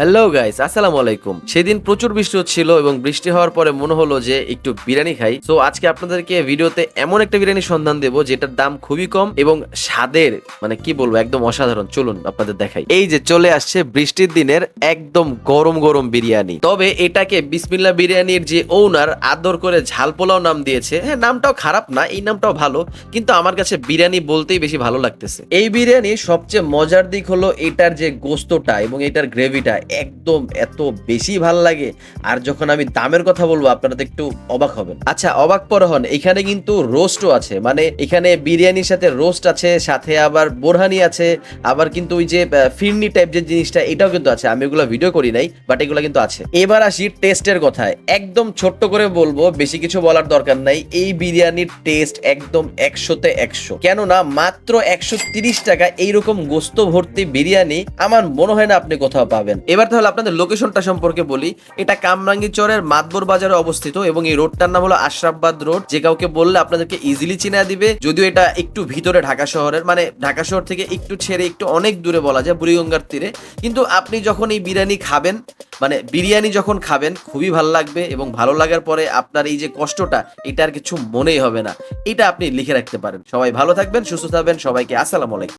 Hello guys আসসালামু আলাইকুম সেদিন প্রচুর বৃষ্টি হচ্ছিল এবং বৃষ্টি হওয়ার পরে মনে হলো যে একটু বিরিয়ানি খাই। তো আজকে আপনাদেরকে ভিডিওতে এমন একটা বিরিয়ানি সন্ধান দেবো, যেটার দাম খুবই কম এবং স্বাদের মানে কি বলব, একদম অসাধারণ। চলুন আপনাদের দেখাই। এই যে চলে আসছে বৃষ্টির দিনের একদম গরম গরম বিরিয়ানি। তবে এটাকে বিসমিল্লা বিরিয়ানির যে ওনার আদর করে ঝাল পোলাও নাম দিয়েছে হ্যাঁ নামটাও খারাপ না, এই নামটাও ভালো, কিন্তু আমার কাছে বিরিয়ানি বলতেই বেশি ভালো লাগতেছে। এই বিরিয়ানির সবচেয়ে মজার দিক হলো এটার যে গোস্তটা এবং এটার গ্রেভিটা একদম এত বেশি ভালো লাগে। আর যখন আমি দামের কথা বলব, আপনারা তো একটু অবাক হবেন। আচ্ছা অবাক পরে হন এখানে কিন্তু রোস্টও আছে। মানে এখানে বিরিয়ানির সাথে রোস্ট আছে, সাথে আবার বোরহানি আছে, আবার কিন্তু ওই যে ফিরনি টাইপ যে জিনিসটা, এটাও কিন্তু আছে। আমি ওগুলো ভিডিও করি নাই বাট এগুলো কিন্তু আছে। এবার আসি টেস্টের কথায়। একদম ছোট্ট করে বলব, বেশি কিছু বলার দরকার নাই। এই বিরিয়ানির টেস্ট একদম একশোতে একশো। কেননা, মাত্র একশো টাকা এইরকম গোস্ত ভর্তি বিরিয়ানি, আমার মনে হয় না আপনি কোথাও পাবেন। এবার তাহলে আপনাদের লোকেশনটা সম্পর্কে বলি। এটা কামরাঙ্গি চরের মাতবর বাজারে অবস্থিত এবং এই রোডটার নাম হলো আশরাফবাদ রোড, যে কাউকে বললে আপনাদেরকে ইজিলি চিনা দিবে। যদিও এটা একটু ভিতরে ঢাকা শহরের মানে ঢাকা শহর থেকে একটু ছেড়ে একটু অনেক দূরে বলা যায়, বুড়িগঙ্গার তীরে। কিন্তু আপনি যখন এই বিরিয়ানি খাবেন মানে বিরিয়ানি যখন খাবেন, খুবই ভালো লাগবে এবং ভালো লাগার পরে আপনার এই যে কষ্টটা, এটা আর কিছু মনেই হবে না। এটা আপনি লিখে রাখতে পারেন। সবাই ভালো থাকবেন, সুস্থ থাকবেন, সবাইকে আসসালামু আলাইকুম।